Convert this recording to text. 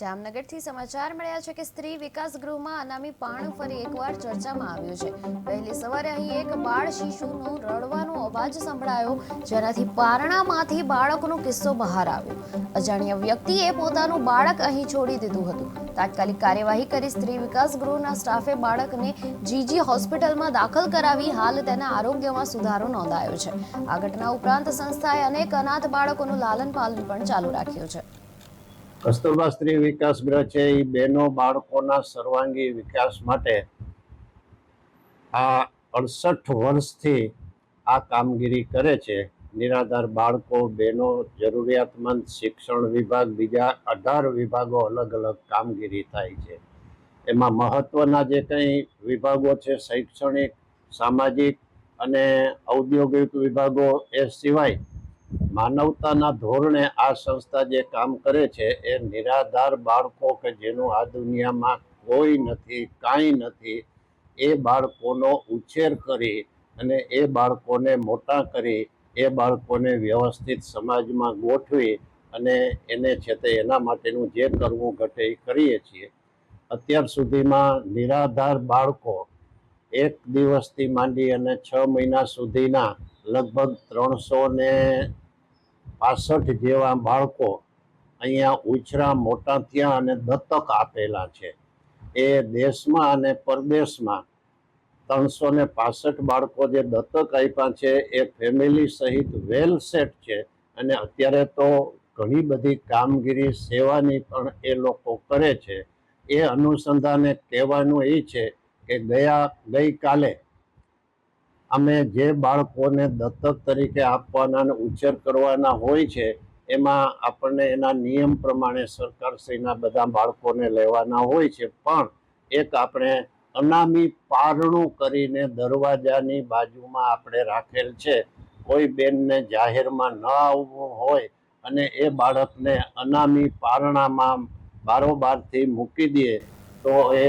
જામનગરથી સમાચાર મળ્યા છે કે સ્ત્રી વિકાસ ગૃહમાં અનામી પાણ ફરી એકવાર ચર્ચામાં આવ્યું છે. વહેલી સવારે અહીં એક બાળ શિશુનો રડવાનો અવાજ સંભળાયો, જેનાથી પારણામાંથી બાળકનો કિસ્સો બહાર આવ્યો. અજાણ્યા વ્યક્તિએ પોતાનું બાળક અહીં છોડી દીધું હતું. તાત્કાલિક કાર્યવાહી કરી સ્ત્રી વિકાસ ગૃહના સ્ટાફે બાળકને જીજી હોસ્પિટલમાં દાખલ કરાવી હાલ તેના આરોગ્યમાં સુધારો નોંધાયો છે. આ ઘટના ઉપરાંત સંસ્થાએ અનેક અનાથ બાળકોનું લાલન પાલન પણ ચાલુ રાખ્યું છે. કસ્તુરબા સ્ત્રી વિકાસ ગૃહ છે એ બહેનો બાળકોના સર્વાંગી વિકાસ માટે આ અડસઠ વર્ષથી આ કામગીરી કરે છે. નિરાધાર બાળકો, બહેનો, જરૂરિયાતમંદ શિક્ષણ વિભાગ, બીજા અઢાર વિભાગો અલગ અલગ કામગીરી થાય છે. એમાં મહત્વના જે કંઈ વિભાગો છે, શૈક્ષણિક, સામાજિક અને ઔદ્યોગિક વિભાગો એ સિવાય માનવતાના ધોરણે આ સંસ્થા જે કામ કરે છે, એ નિરાધાર બાળકો કે જેનું આ દુનિયામાં કોઈ નથી, કાંઈ નથી, એ બાળકોનો ઉછેર કરી અને એ બાળકોને મોટા કરી, એ બાળકોને વ્યવસ્થિત સમાજમાં ગોઠવી અને એને છે તે એના માટેનું જે કરવું ઘટે એ કરીએ છીએ. અત્યાર સુધીમાં નિરાધાર બાળકો એક દિવસથી માંડી અને છ મહિના સુધીના લગભગ ત્રણસો ને પાસઠ જેવા બાળકો અહીંયા ઉછરા મોટા થયા અને દત્તક આપેલા છે. એ દેશમાં અને પરદેશમાં ત્રણસો ને પાસઠ બાળકો જે દત્તક આપ્યા છે, એ ફેમિલી સહિત વેલ સેટ છે અને અત્યારે તો ઘણી બધી કામગીરી, સેવાની પણ એ લોકો કરે છે. એ અનુસંધાને કહેવાનું એ છે કે ગયા ગઈકાલે અમે જે બાળકોને દત્તક તરીકે આપવાના અને ઉછેર કરવાના હોય છે, એમાં આપણને એના નિયમ પ્રમાણે સરકારશ્રીના બધા બાળકોને લેવાના હોય છે. પણ એક આપણે અનામી પારણું કરીને દરવાજાની બાજુમાં આપણે રાખેલ છે. કોઈ બેનને જાહેરમાં ન આવવું હોય અને એ બાળકને અનામી પારણામાં બારોબારથી મૂકી દઈએ તો એ